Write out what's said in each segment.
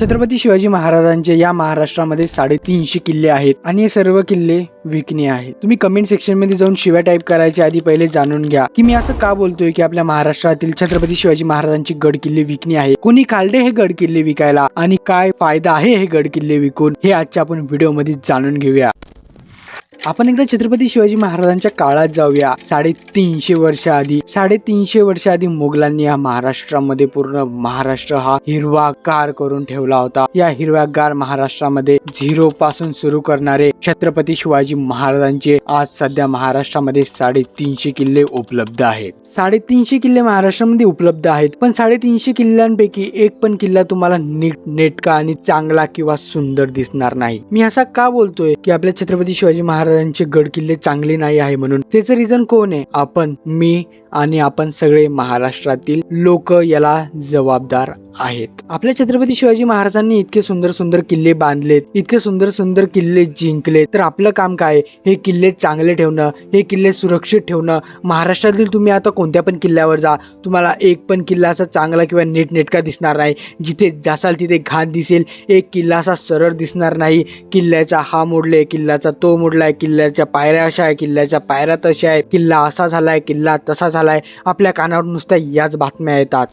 छत्रपती शिवाजी महाराजांचे या महाराष्ट्रामध्ये साडेतीनशे किल्ले आहेत आणि हे सर्व किल्ले विकणे आहेत. तुम्ही कमेंट सेक्शनमध्ये जाऊन शिव्या टाईप करायच्या आधी पहिले जाणून घ्या की मी असं का बोलतोय की आपल्या महाराष्ट्रातील छत्रपती शिवाजी महाराजांची गड किल्ले विकणे आहे. कोणी कालडे हे गड किल्ले विकायला आणि काय फायदा आहे हे गड किल्ले विकून हे आजच्या आपण व्हिडिओमध्ये जाणून घेऊया. आपण एकदा छत्रपती शिवाजी महाराजांच्या काळात जाऊया. साडेतीनशे वर्ष आधी साडेतीनशे वर्ष आधी मुघलांनी या महाराष्ट्रामध्ये पूर्ण महाराष्ट्र हा हिरवागार करून ठेवला होता. या हिरव्यागार महाराष्ट्रामध्ये झिरो पासून सुरू करणारे छत्रपती शिवाजी महाराजांचे आज सध्या महाराष्ट्रामध्ये साडेतीनशे किल्ले उपलब्ध आहेत. साडेतीनशे किल्ले महाराष्ट्रामध्ये उपलब्ध आहेत पण साडेतीनशे किल्ल्यांपैकी एक पण किल्ला तुम्हाला नीट नेटका आणि चांगला किंवा सुंदर दिसणार नाही. मी असा का बोलतोय? की आपल्या छत्रपती शिवाजी महाराजांचे गड किल्ले चांगले नाही आहे म्हणून. त्याचं रिझन कोण आहे? आपण मी आणि आपण सगळे महाराष्ट्रातील लोक याला जबाबदार आहेत. आपल्या छत्रपती शिवाजी महाराजांनी इतके सुंदर सुंदर किल्ले बांधलेत इतके सुंदर सुंदर किल्ले जिंकले तर आपलं काम काय? आहे? हे किल्ले चांगले ठेवणं हे किल्ले सुरक्षित ठेवणं. महाराष्ट्रातील तुम्ही आता कोणत्या पण किल्ल्यावर जा. तुम्हाला एक पण किल्ला असा चांगला किंवा नीटनेटका दिसणार नाही. जिथे जासाल तिथे घाण दिसेल. एक किल्ला असा सरळ दिसणार नाही. किल्ल्याचा हा मोडले किल्ल्याचा तो मोडलाय किल्ल्याच्या पायऱ्या अशा आहे किल्ल्याच्या पायऱ्या तशा आहे. किल्ला असा झालाय किल्ला तसा झाला झालाय. आपल्या कानावर नुसत्या याच बातम्या येतात.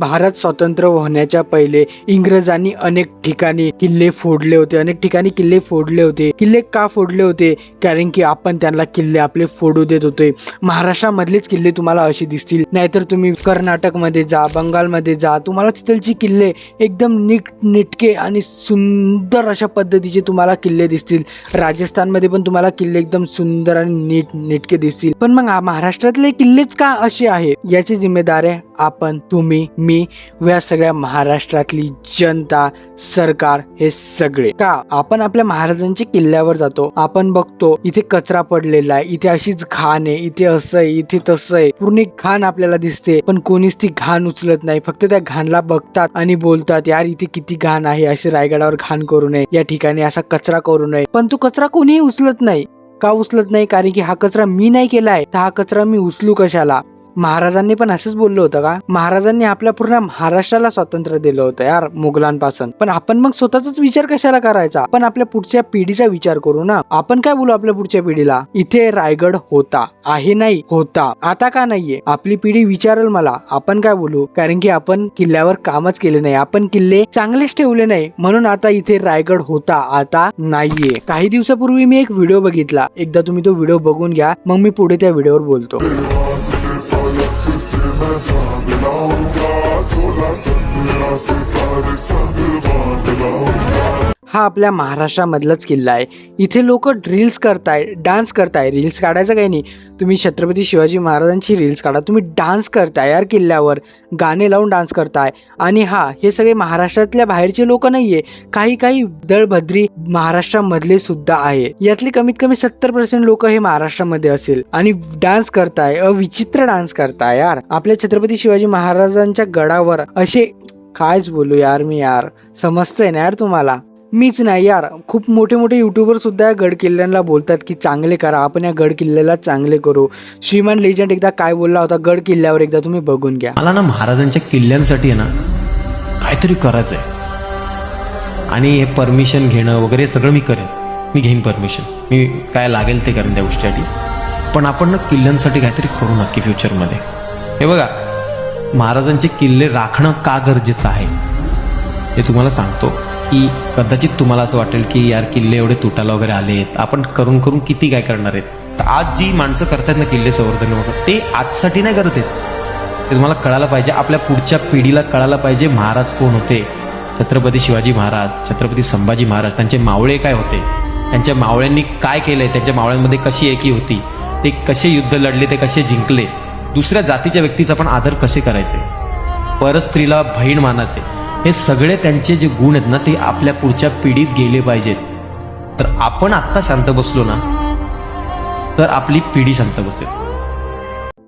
भारत स्वतंत्र होण्याच्या पहिले इंग्रजांनी अनेक ठिकाणी किल्ले फोडले होते अनेक ठिकाणी किल्ले फोडले होते. किल्ले का फोडले होते? कारण की आपण त्यांना किल्ले आपले फोडू देत होते. महाराष्ट्रामधलेच किल्ले तुम्हाला असे दिसतील. नाहीतर तुम्ही कर्नाटकमध्ये जा बंगालमध्ये जा तुम्हाला तिथलची किल्ले एकदम नीट निटके आणि सुंदर अशा पद्धतीचे तुम्हाला किल्ले दिसतील. राजस्थानमध्ये पण तुम्हाला किल्ले एकदम सुंदर आणि नीट निटके दिसतील. पण मग महाराष्ट्रातले किल्लेच का असे आहे? याची जिम्मेदार आहे आपण तुम्ही मी व या सगळ्या महाराष्ट्रातली जनता सरकार हे सगळे. का? आपण आपल्या महाराजांच्या किल्ल्यावर जातो. आपण बघतो इथे कचरा पडलेला आहे इथे अशीच घाण आहे इथे असं आहे इथे तसं आहे. पूर्ण घाण आपल्याला दिसते पण कोणीच ती घाण उचलत नाही. फक्त त्या घाणला बघतात आणि बोलतात यार इथे किती घाण आहे असे रायगडावर घाण करू नये या ठिकाणी असा कचरा करू नये. पण तो कचरा कोणीही उचलत नाही. का उचलत नाही? कारण की हा कचरा मी नाही केलाय तर हा कचरा मी उचलू कशाला? महाराजांनी पण असंच बोललो होतं का? महाराजांनी आपल्या पूर्ण महाराष्ट्राला स्वातंत्र्य दिलं होतं यार मुघलांपासून. पण आपण मग स्वतःचाच विचार कशाला करायचा? आपण आपल्या पुढच्या पिढीचा विचार करू ना? आपण काय बोलू आपल्या पुढच्या पिढीला? इथे रायगड होता आहे नाही होता. आता का नाहीये? आपली पिढी विचारेल मला आपण काय बोलू? कारण की आपण किल्ल्यावर कामच केले नाही आपण किल्ले चांगलेच ठेवले नाही. म्हणून आता इथे रायगड होता आता नाहीये. काही दिवसापूर्वी मी एक व्हिडिओ बघितला. एकदा तुम्ही तो व्हिडिओ बघून घ्या मग मी पुढे त्या व्हिडिओवर बोलतो. नचा दिलाऊंगा सोलह सत्रह सितारे संग बांध लाऊंगा हा आपल्या महाराष्ट्रामधलाच किल्ला आहे. इथे लोक रील्स करताय डान्स करताय. रील्स काढायचं काही नाही. तुम्ही छत्रपती शिवाजी महाराजांची रील्स काढा. तुम्ही डान्स करताय यार किल्ल्यावर. गाणे लावून डान्स करताय. आणि हा हे सगळे महाराष्ट्रातल्या बाहेरचे लोक नाहीये. काही काही दळभद्री महाराष्ट्रामधले सुद्धा आहे. यातले कमीत कमी सत्तर पर्सेंट लोक हे महाराष्ट्रामध्ये असेल. आणि डान्स करताय अविचित्र डान्स करताय यार. आपल्या छत्रपती शिवाजी महाराजांच्या गडावर असे कायच बोलू यार मी यार. समजतंय ना यार तुम्हाला? मीच नाही यार. खूप मोठे मोठे युट्यूबर सुद्धा या गड किल्ल्यांना बोलतात की चांगले करा आपण या गड किल्ल्याला चांगले करू. श्रीमान लेजंड एकदा काय बोलला होता गड किल्ल्यावर एकदा तुम्ही बघून घ्या. मला ना महाराजांच्या किल्ल्यांसाठी आहे ना काहीतरी करायचं आहे आणि हे परमिशन घेणं वगैरे सगळं मी करेन. मी घेईन परमिशन मी काय लागेल ते करेन त्या गोष्टीसाठी. पण आपण ना किल्ल्यांसाठी काहीतरी करू नक्की फ्युचरमध्ये हे बघा महाराजांचे किल्ले राखणं का गरजेचं आहे? हे तुम्हाला सांगतो. की कदाचित तुम्हाला असं वाटेल की यार किल्ले एवढे तुटायला वगैरे आलेत. आपण करून करून किती काय करणार आहेत? तर आज जी माणसं करतात ना किल्ले संवर्धन वगैरे ते आजसाठी नाही करत आहेत. ते तुम्हाला कळायला पाहिजे आपल्या पुढच्या पिढीला कळायला पाहिजे महाराज कोण होते. छत्रपती शिवाजी महाराज छत्रपती संभाजी महाराज त्यांचे मावळे काय होते? त्यांच्या मावळ्यांनी काय केलंय? त्यांच्या मावळ्यांमध्ये कशी एकी होती? ते कसे युद्ध लढले? ते कसे जिंकले? दुसऱ्या जातीच्या व्यक्तीचा पण आदर कसे करायचे? परस्त्रीला बहीण मानाचे हे सगळे त्यांचे जे गुण आहेत ना ते आपल्या पुढच्या पिढीत गेले पाहिजेत. तर आपण आत्ता शांत बसलो ना तर आपली पिढी शांत बसेल.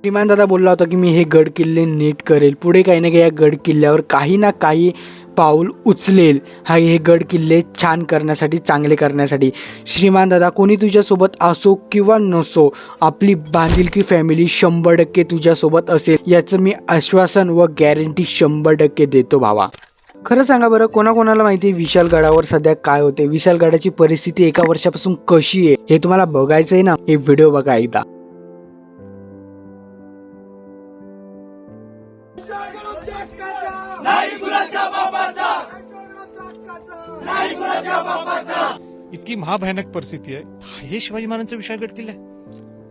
श्रीमान दादा बोलला होता की मी हे गड किल्ले नीट करेल. पुढे काही ना काही या गड किल्ल्यावर काही ना काही पाऊल उचलेल. हा हे गड किल्ले छान करण्यासाठी चांगले करण्यासाठी. श्रीमान दादा कोणी तुझ्यासोबत असो किंवा नसो आपली बांधिलकी फॅमिली शंभर टक्के तुझ्यासोबत असेल. याचं मी आश्वासन व गॅरंटी शंभर टक्के देतो भावा. खरं सांगा बरं कोणाकोणाला माहिती आहे विशालगडावर सध्या काय होते विशालगडाची परिस्थिती एका वर्षापासून कशी आहे? हे तुम्हाला बघायचं आहे ना? हे व्हिडिओ बघा एकदा. इतकी महाभयानक परिस्थिती आहे. हे शिवाजी महाराजांचा विशालगड किल्ला आहे.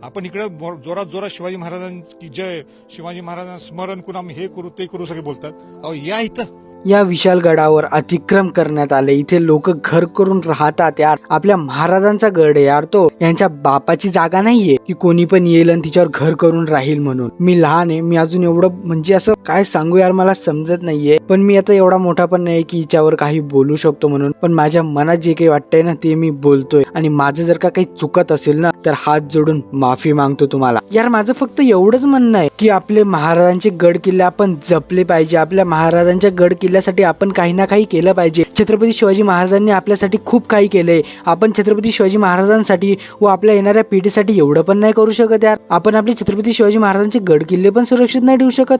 आपण इकडे जोरात जोरात शिवाजी महाराजांची जय शिवाजी महाराजांना स्मरण करून आम्ही हे करू ते करू सगळे बोलतात. अहो या इथं. या विशाल गडावर अतिक्रम करण्यात आले. इथे लोक घर करून राहतात यार. आपल्या महाराजांचा गड आहे यार तो. यांच्या बापाची जागा नाहीये की कोणी पण येईल आणि तिच्यावर घर करून राहील म्हणून. मी लहान आहे मी अजून एवढं म्हणजे असं काय सांगू यार मला समजत नाहीये. पण मी आता एवढा मोठा पण नाही की हिच्यावर काही बोलू शकतो म्हणून. पण माझ्या मनात जे काही वाटतंय ना ते मी बोलतोय. आणि माझं जर का काही चुकत असेल ना तर हात जोडून माफी मागतो तुम्हाला. यार माझं फक्त एवढंच म्हणणं आहे की आपले महाराजांचे गड किल्ले आपण जपले पाहिजे. आपल्या महाराजांच्या गड किल्ल्यासाठी आपण काही ना काही केलं पाहिजे. छत्रपती शिवाजी महाराजांनी आपल्यासाठी खूप काही केलंय. आपण छत्रपती शिवाजी महाराजांसाठी व आपल्या येणाऱ्या पिढीसाठी एवढं पण नाही करू शकत यार. आपण आपले छत्रपती शिवाजी महाराजांचे गड किल्ले पण सुरक्षित नाही ठेवू शकत.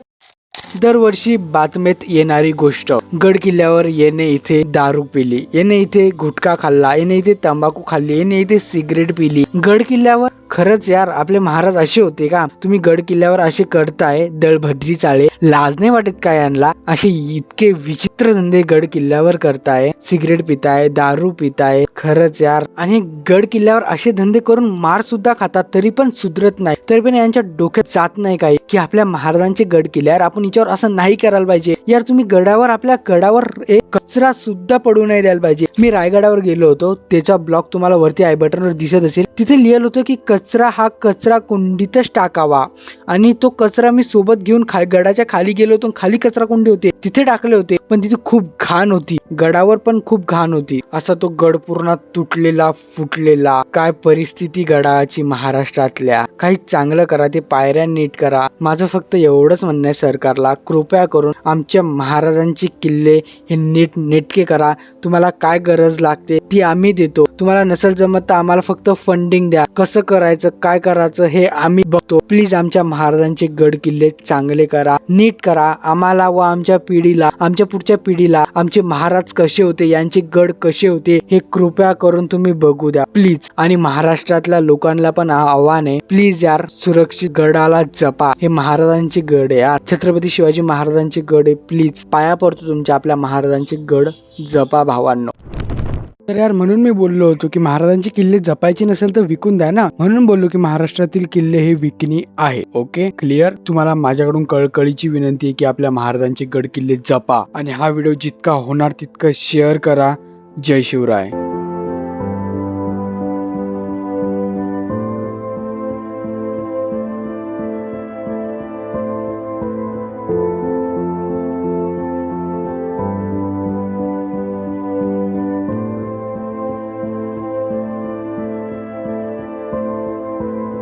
दरवर्षी बातमीत येणारी गोष्ट. गड किल्ल्यावर येणे इथे दारू पिली. येणे इथे गुटखा खाल्ला. येणे इथे तंबाखू खाल्ली. येणे इथे सिगरेट पिली. गड किल्ल्यावर खरंच यार आपले महाराज असे होते का? तुम्ही गड किल्ल्यावर असे करताय दळभद्री चाळे लाज नाही वाटत काय यांना? असे इतके विचित्र धंदे गड किल्ल्यावर करताय सिगरेट पिताय दारू पिताय. खरंच यार आणि गड किल्ल्यावर असे धंदे करून मार सुद्धा खातात तरी पण सुधरत नाही. तरी पण यांच्या डोक्यात जात नाही काही की आपल्या महाराजांचे गड किल्ल्यावर आपण हिच्यावर असं नाही करायला पाहिजे. यार तुम्ही गडावर आपल्या गडावर एक कचरा सुद्धा पडू नाही द्यायला पाहिजे. मी रायगडावर गेलो होतो त्याचा ब्लॉग तुम्हाला वरती आय बटनवर दिसत असेल. तिथे लिहिलं होतं की कचरा हा कचरा कुंडीतच टाकावा. आणि तो कचरा मी सोबत घेऊन खा गडाच्या खाली गेलो होतो खाली कचरा कुंडी होते. तिथे टाकले होते पण तिथे खूप घाण होती. गडावर पण खूप घाण होती. असा तो गड पूर्ण तुटलेला फुटलेला. काय परिस्थिती गडाची महाराष्ट्रातल्या? काही चांगलं करा ते पायऱ्या नीट करा. माझं फक्त एवढंच म्हणणं आहे सरकारला. कृपया करून आमच्या महाराजांचे किल्ले हे नीट नेटके करा. तुम्हाला काय गरज लागते? ती आम्ही देतो. तुम्हाला नसेल जमत तर आम्हाला फक्त फंडिंग द्या. कसं करायचं काय करायचं हे आम्ही बघतो. प्लीज आमच्या महाराजांचे गड किल्ले चांगले करा नीट करा. आम्हाला व आमच्या पिढीला आमच्या पुढच्या पिढीला आमचे महाराज कसे होते यांचे गड कसे होते हे कृपया करून तुम्ही बघू द्या. प्लीज आणि महाराष्ट्रातल्या लोकांना पण आव्हान आहे. प्लीज यार सुरक्षित गडाला जपा. हे महाराजांचे गड आहे यार. छत्रपती शिवाजी महाराजांचे गड आहे. प्लीज पाया पडतो तुमच्या आपल्या महाराजांचे गड. जपा भावांनो. तर यार म्हणून मी बोललो होतो की महाराजांचे किल्ले जपायचे नसेल तर विकून द्या ना. म्हणून बोललो की महाराष्ट्रातील किल्ले हे विकणी आहे. ओके क्लिअर तुम्हाला माझ्याकडून कळकळीची विनंती आहे की आपल्या महाराजांचे गड किल्ले जपा. आणि हा व्हिडिओ जितका होणार तितका शेअर करा. जय शिवराय.